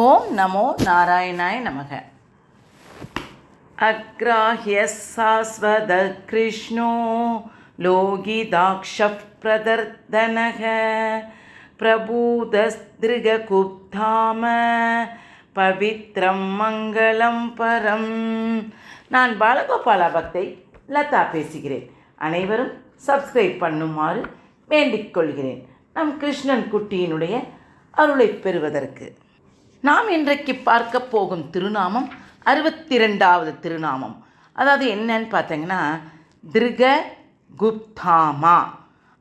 ஓம் நமோ நாராயணாய நமக. அக்ராஹ்ய சாஸ்வத கிருஷ்ணோ லோகிதாக்ஷப் பிரதர்தனக. பிரபூதஸ்திருகுப்தாம பவித்ரம் மங்களம் பரம். நான் பாலகோபால பக்தை லதா பேசுகிறேன். அனைவரும் சப்ஸ்கிரைப் பண்ணுமாறு வேண்டிக் கொள்கிறேன். நம் கிருஷ்ணன் குட்டியினுடைய அருளை பெறுவதற்கு. நாம் இன்றைக்கு பார்க்க போகும் திருநாமம் அறுபத்தி ரெண்டாவது திருநாமம். அதாவது என்னன்னு பார்த்தீங்கன்னா திருக குப்தாமா.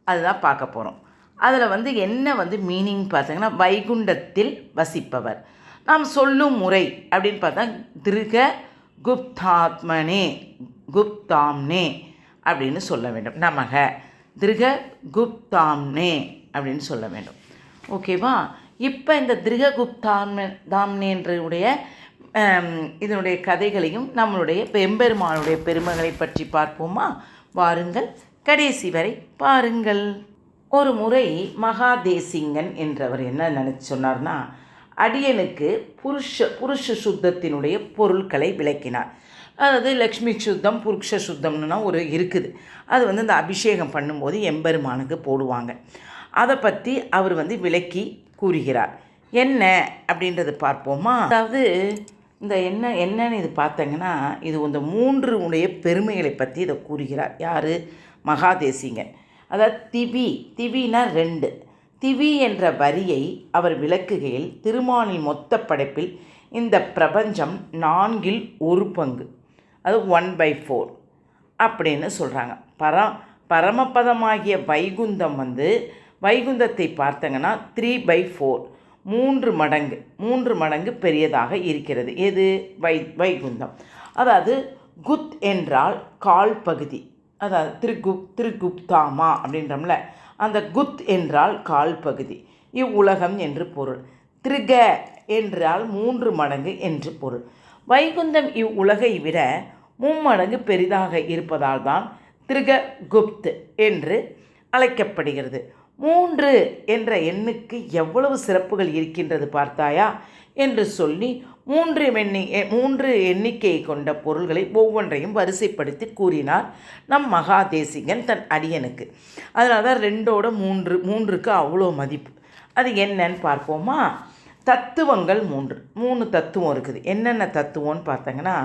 அதுதான் பார்க்க போகிறோம் அதில் வந்து என்ன வந்து மீனிங் பார்த்தீங்கன்னா வைகுண்டத்தில் வசிப்பவர். நாம் சொல்லும் முறை அப்படின்னு பார்த்தா திருக குப்தாத்மனே குப்தாம்னே அப்படின்னு சொல்ல வேண்டும். நமக திருக குப்தாம்னே அப்படின்னு சொல்ல வேண்டும். ஓகேவா? இப்போ இந்த திருககுப்தாம்ன தாம்னேன்றவுடைய இதனுடைய கதைகளையும் நம்மளுடைய பெம்பெருமானுடைய பெருமைகளை பற்றி பார்ப்போமா? வாருங்கள் கடைசி வரை பாருங்கள். ஒரு முறை மகாதேசிங்கன் என்றவர் என்ன நினச்சி சொன்னார்னா அடியனுக்கு புருஷ புருஷ சுத்தத்தினுடைய பொருட்களை விளக்கினார். அதாவது லக்ஷ்மி சுத்தம் புருஷ சுத்தம்னுனா ஒரு இருக்குது. அது வந்து இந்த அபிஷேகம் பண்ணும்போது எம்பெருமானுக்கு போடுவாங்க. அதை பற்றி அவர் வந்து விளக்கி கூறுகிறார். என்ன அப்படின்றது பார்ப்போமா? அதாவது இந்த என்ன என்னன்னு இது பார்த்தங்கன்னா இது இந்த மூன்று உடைய பெருமைகளை பற்றி இதை கூறுகிறார். யார்? மகாதேசிங்கன் அதாவது திவி திவினா ரெண்டு. திவி என்ற வரியை அவர் விளக்குகையில் திருமாலின் மொத்த படைப்பில் இந்த பிரபஞ்சம் நான்கில் ஒரு பங்கு. அது ஒன் பை ஃபோர் அப்படின்னு சொல்கிறாங்க பர பரமபதமாகிய வைகுந்தம் வந்து வைகுந்தத்தை பார்த்தங்கன்னா த்ரீ பை ஃபோர் மூன்று மடங்கு மூன்று மடங்கு பெரியதாக இருக்கிறது. எது? வை வைகுந்தம். அதாவது குத் என்றால் கால் பகுதி. அதாவது திருகுப் திருகுப்தாமா அப்படின்றோம்ல. அந்த குத் என்றால் கால் பகுதி. இவ்வுலகம் என்று பொருள். திருக என்றால் மூன்று மடங்கு என்று பொருள். வைகுந்தம் இவ்வுலகை விட மும்மடங்கு பெரிதாக இருப்பதால் தான் திருக குப்த் என்று அழைக்கப்படுகிறது. மூன்று என்ற எண்ணுக்கு எவ்வளவு சிறப்புகள் இருக்கின்றது பார்த்தாயா? என்று சொல்லி மூன்று எண்ணி மூன்று எண்ணிக்கையை கொண்ட பொருள்களை ஒவ்வொன்றையும் வரிசைப்படுத்தி கூறினார் நம் மகாதேசிகன் தன் அடியனுக்கு. அதனால தான் ரெண்டோட மூன்று மூன்றுக்கு அவ்வளோ மதிப்பு. அது என்னன்னு பார்ப்போமா? தத்துவங்கள் மூன்று மூணு தத்துவம் இருக்குது. என்னென்ன தத்துவம்னு பார்த்தங்கன்னா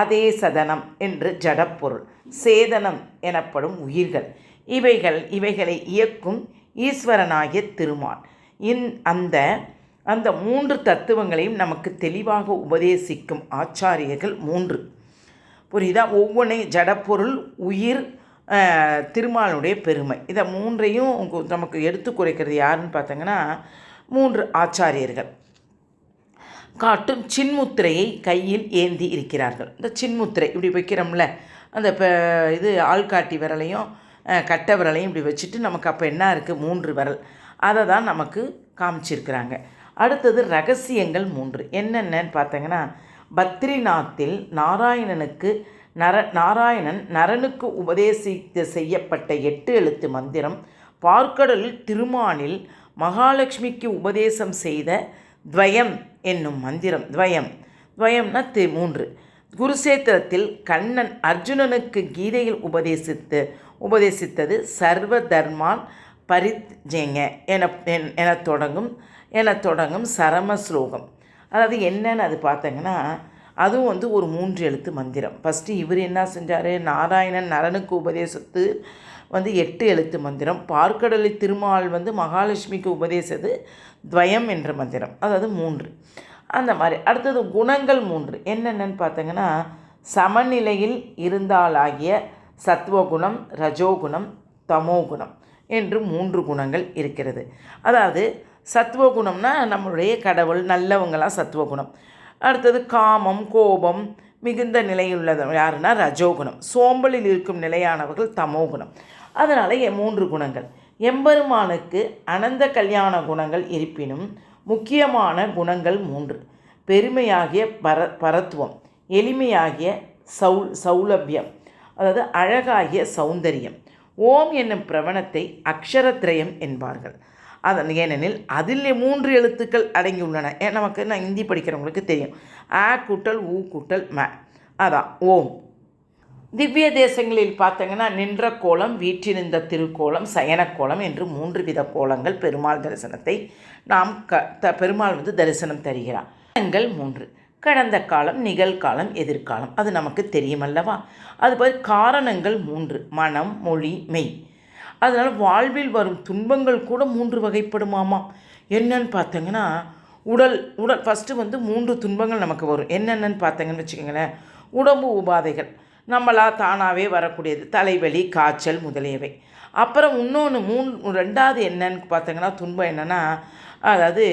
அதே சதனம் என்று ஜடப்பொருள் சேதனம் எனப்படும் உயிர்கள். இவைகள் இவைகளை இயக்கும் ஈஸ்வரனாகிய திருமால். இந் அந்த அந்த மூன்று தத்துவங்களையும் நமக்கு தெளிவாக உபதேசிக்கும் ஆச்சாரியர்கள் மூன்று. புரியுதா? ஒவ்வொன்றையும் ஜடப்பொருள் உயிர் திருமாலுடைய பெருமை. இதை மூன்றையும் நமக்கு எடுத்து குறைக்கிறது யாருன்னு பார்த்தீங்கன்னா மூன்று ஆச்சாரியர்கள். காட்டும் சின்முத்திரையை கையில் ஏந்தி இருக்கிறார்கள். இந்த சின்முத்திரை இப்படி வைக்கிறோம்ல அந்த இப்போ இது ஆள்காட்டி விரலையும் கட்டை விரலையும் இப்படி வச்சுட்டு நமக்கு அப்போ என்ன இருக்குது மூன்று விரல். அதை தான் நமக்கு காமிச்சிருக்கிறாங்க. அடுத்தது ரகசியங்கள் மூன்று. என்னென்னு பார்த்தீங்கன்னா பத்ரிநாத்தில் நாராயணனுக்கு நர நாராயணன் நரனுக்கு உபதேசித்து செய்யப்பட்ட எட்டு எழுத்து மந்திரம் பார்க்கடலில் திருமானில் மகாலட்சுமிக்கு உபதேசம் செய்த துவயம் என்னும் மந்திரம். துவயம். துவயம்னா தி மூன்று. குருசேத்திரத்தில் கண்ணன் அர்ஜுனனுக்கு கீதையில் உபதேசித்து உபதேசித்தது சர்வ தர்மான் பரிஜேங்க என என தொடங்கும் என தொடங்கும் சரம ஸ்லோகம். அதாவது என்னன்னு அது பார்த்தீங்கன்னா அதுவும் வந்து ஒரு மூன்று எழுத்து மந்திரம். ஃபஸ்ட்டு இவர் என்ன செஞ்சார்? நாராயணன் நரனுக்கு உபதேசத்து வந்து எட்டு எழுத்து மந்திரம். பார்க்கடலை திருமால் வந்து மகாலட்சுமிக்கு உபதேசது துவயம் என்ற மந்திரம். அதாவது மூன்று. அந்த மாதிரி. அடுத்தது குணங்கள் மூன்று. என்னென்னு பார்த்தீங்கன்னா சமநிலையில் இருந்தாலாகிய சத்வகுணம் ரஜோகுணம் தமோகுணம் என்று மூன்று குணங்கள் இருக்கிறது. அதாவது சத்வகுணம்னா நம்மளுடைய கடவுள் நல்லவங்களாம் சத்வகுணம். அடுத்தது காமம் கோபம் மிகுந்த நிலையுள்ளது யாருன்னா ரஜோகுணம். சோம்பலில் இருக்கும் நிலையானவர்கள் தமோகுணம். அதனால் மூன்று குணங்கள். எம்பெருமானுக்கு அனந்த கல்யாண குணங்கள் இருப்பினும் முக்கியமான குணங்கள் மூன்று. பெருமையாகிய பர பரத்துவம் எளிமையாகிய சௌ சௌலபியம் அதாவது அழகாகிய சௌந்தரியம். ஓம் என்னும் பிரவணத்தை அக்ஷரத்ரயம் என்பார்கள். அதன் ஏனெனில் அதில் மூன்று எழுத்துக்கள் அடங்கியுள்ளன. ஏன் நமக்கு நான் ஹிந்தி படிக்கிறவங்களுக்கு தெரியும். ஆ கூட்டல் ஊ கூட்டல் ம. அதான் ஓம். திவ்ய தேசங்களில் பார்த்தீங்கன்னா நின்ற கோலம் வீற்றிருந்த திருக்கோலம் சயனக்கோலம் என்று மூன்று வித கோலங்கள் பெருமாள் தரிசனத்தை நாம் க த பெருமாள் வந்து தரிசனம் தருகிறார். மூன்று. கடந்த காலம் நிகழ்காலம் எதிர்காலம் அது நமக்கு தெரியும் அல்லவா அதுபோல் காரணங்கள் மூன்று மனம் மொழி மெய். அதனால் வாழ்வில் வரும் துன்பங்கள் கூட மூன்று வகைப்படுமாமா? என்னன்னு பார்த்தீங்கன்னா உடல் உடல் ஃபஸ்ட்டு வந்து மூன்று துன்பங்கள் நமக்கு வரும். என்னென்னு பார்த்தீங்கன்னு வச்சுக்கோங்களேன். உடம்பு உபாதைகள். நம்மளா தானாகவே வரக்கூடியது. தலைவலி காய்ச்சல் முதலியவை. அப்புறம் இன்னொன்று மூணு ரெண்டாவது என்னன்னு பார்த்தீங்கன்னா துன்பம் என்னென்னா அதாவது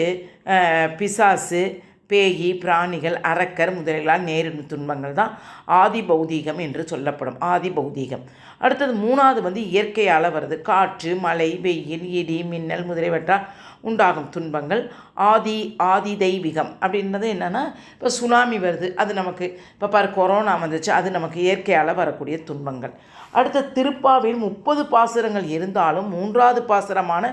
பிசாசு பேயி பிராணிகள் அரக்கர் முதலிகளால் நேரிடும் துன்பங்கள் தான் ஆதி பௌதீகம் என்று சொல்லப்படும் ஆதி பௌதீகம் அடுத்தது மூணாவது வந்து இயற்கையால் வருது. காற்று மழை வெயில் இடி மின்னல் முதலியவற்றால் உண்டாகும் துன்பங்கள். ஆதி ஆதி தெய்வீகம். அப்படின்றது என்னென்னா இப்போ சுனாமி வருது. அது நமக்கு இப்போ பாரு கொரோனா வந்துச்சு. அது நமக்கு இயற்கையால் வரக்கூடிய துன்பங்கள். அடுத்த திருப்பாவில் முப்பது பாசுரங்கள் இருந்தாலும் மூன்றாவது பாசுரமான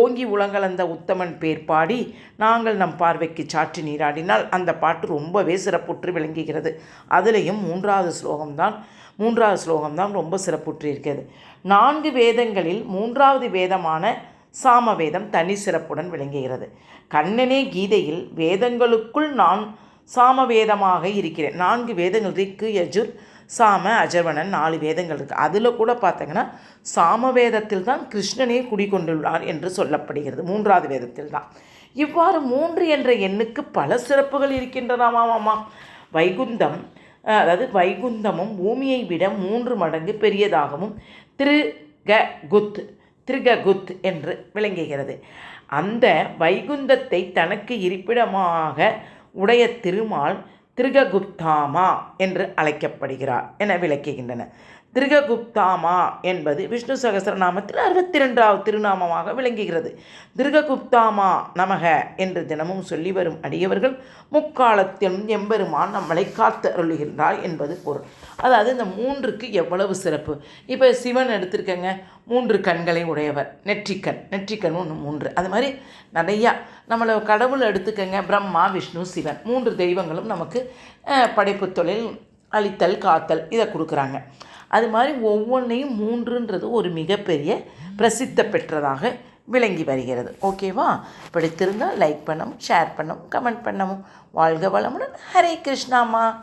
ஓங்கி உலங்கலந்த உத்தமன் பேர் பாடி நாங்கள் நம் பார்வைக்கு சாற்றி நீராடினால் அந்த பாட்டு ரொம்பவே சிறப்புற்று விளங்குகிறது. அதுலேயும் மூன்றாவது ஸ்லோகம்தான் மூன்றாவது ஸ்லோகம்தான் ரொம்ப சிறப்புற்று இருக்கிறது. நான்கு வேதங்களில் மூன்றாவது வேதமான சாமவேதம் தனி சிறப்புடன் விளங்குகிறது. கண்ணனே கீதையில் வேதங்களுக்குள் நான் சாமவேதமாக இருக்கிறேன். நான்கு வேதங்கள் ரிக்கு யஜுர் சாம அஜர்வணன் நாலு வேதங்கள் இருக்குது அதில் கூட பார்த்தீங்கன்னா சாமவேதத்தில் தான் கிருஷ்ணனே குடிகொண்டுள்ளார் என்று சொல்லப்படுகிறது. மூன்றாவது வேதத்தில் தான். இவ்வாறு மூன்று என்ற எண்ணுக்கு பல சிறப்புகள் இருக்கின்றனவாமாமா வைகுந்தம் அதாவது வைகுந்தமும் பூமியை விட மூன்று மடங்கு பெரியதாகவும் திரு க குத் திருககுத் என்று விளங்குகிறது. அந்த வைகுந்தத்தை தனக்கு இருப்பிடமாக உடைய திருமால் திருககுப்தாமா என்று அழைக்கப்படுகிறார் என விளக்குகின்றன. திருககுப்தாமா என்பது விஷ்ணு சகசரநாமத்தில் அறுபத்தி ரெண்டாவது திருநாமமாக விளங்குகிறது. திருககுப்தாமா நமக என்று தினமும் சொல்லி வரும் அடியவர்கள் முக்காலத்திலும் எம்பெருமான் நம்மளை காத்து அருளுகின்றார் என்பது பொருள். அதாவது இந்த மூன்றுக்கு எவ்வளவு சிறப்பு. இப்போ சிவன் எடுத்திருக்கங்க மூன்று கண்களை உடையவர். நெற்றிக்கண். நெற்றிக்கண் ஒன்று மூன்று. அது மாதிரி நிறையா நம்மளை கடவுள் எடுத்துக்கங்க. பிரம்மா விஷ்ணு சிவன். மூன்று தெய்வங்களும் நமக்கு படைப்பு தொழில் அழித்தல் காத்தல் இதை கொடுக்குறாங்க. அது மாதிரி ஒவ்வொன்றையும் மூன்றுன்றது ஒரு மிகப்பெரிய பிரசித்த பெற்றதாக விளங்கி வருகிறது. ஓகேவா பிடித்திருந்தால் லைக் பண்ணவும் ஷேர் பண்ணவும் கமெண்ட் பண்ணவும். வாழ்க வளமுடன். ஹரே கிருஷ்ணாமா